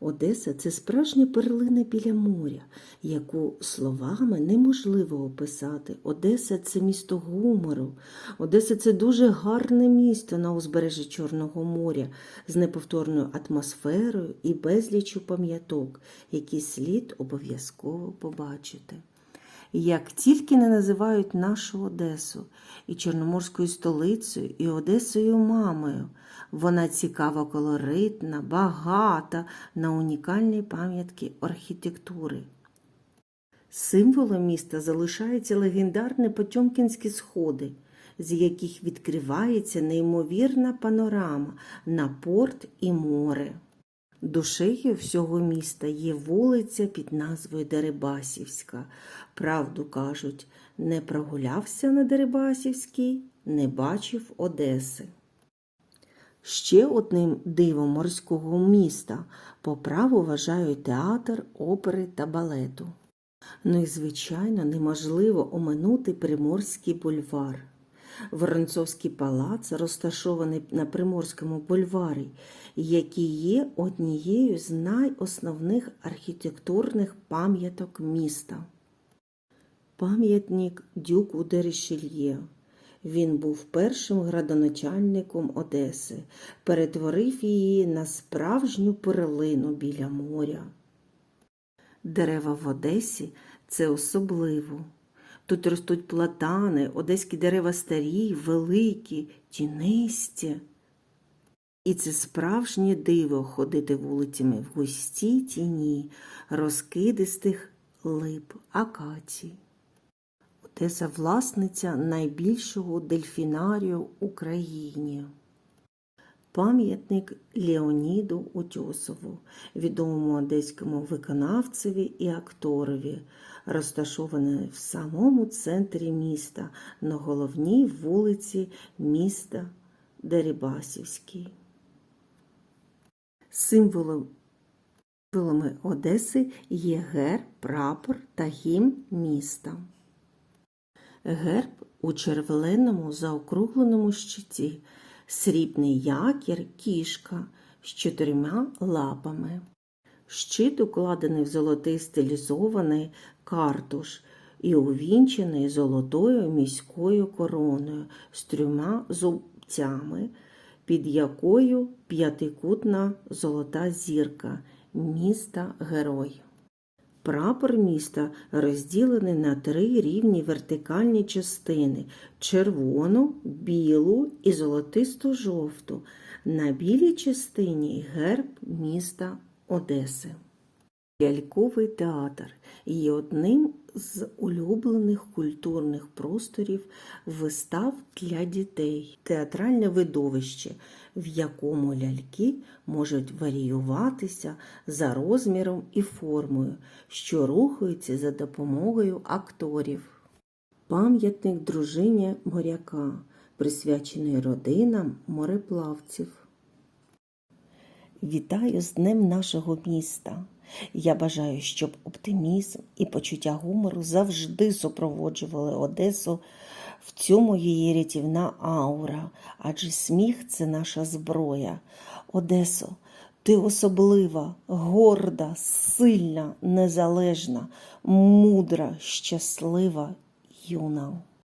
Одеса це справжня перлина біля моря, яку словами неможливо описати. Одеса це місто гумору. Одеса це дуже гарне місто на узбережжі Чорного моря з неповторною атмосферою і безлічю пам'яток, які слід обов'язково побачити. Як тільки не називають нашу Одесу і Чорноморською столицею, і Одесою мамою, вона цікава, колоритна, багата на унікальні пам'ятки архітектури. Символом міста залишаються легендарні Потьомкінські сходи, з яких відкривається неймовірна панорама на порт і море. Душею всього міста є вулиця під назвою Дерибасівська. Правду кажуть, не прогулявся на Дерибасівській, не бачив Одеси. Ще одним дивом морського міста по праву вважають театр, опери та балету. Ну і, звичайно, неможливо оминути Приморський бульвар. Воронцовський палац розташований на Приморському бульварі, який є однією з найосновних архітектурних пам'яток міста. Пам'ятник Дюку де Рішельє. Він був першим градоначальником Одеси, перетворив її на справжню перлину біля моря. Дерева в Одесі це особливо. Тут ростуть платани, одеські дерева старі, великі, тінисті. І це справжнє диво ходити вулицями в густій тіні розкидистих лип акацій. Одеса власниця найбільшого дельфінарію в Україні. Пам'ятник Леоніду Утьосову, відомому одеському виконавцеві і акторові, розташований в самому центрі міста на головній вулиці міста Дерибасівській. Символом Символами Одеси є герб, прапор та гімн міста. Герб у червленому заокругленому щиті, срібний якір, кішка з чотирма лапами. Щит укладений в золотий стилізований картуш і увінчений золотою міською короною з трьома зубцями, під якою п'ятикутна золота зірка міста Герой. Прапор міста розділений на три рівні вертикальні частини червону, білу і золотисто-жовту. На білій частині герб міста Одеси. Ляльковий театр є одним з улюблених культурних просторів вистав для дітей. Театральне видовище, в якому ляльки можуть варіюватися за розміром і формою, що рухаються за допомогою акторів. Пам'ятник дружині моряка, присвячений родинам мореплавців. Вітаю з Днем нашого міста. Я бажаю, щоб оптимізм і почуття гумору завжди супроводжували Одесу. В цьому її рятівна аура, адже сміх це наша зброя. Одесо, ти особлива, горда, сильна, незалежна, мудра, щаслива, юна.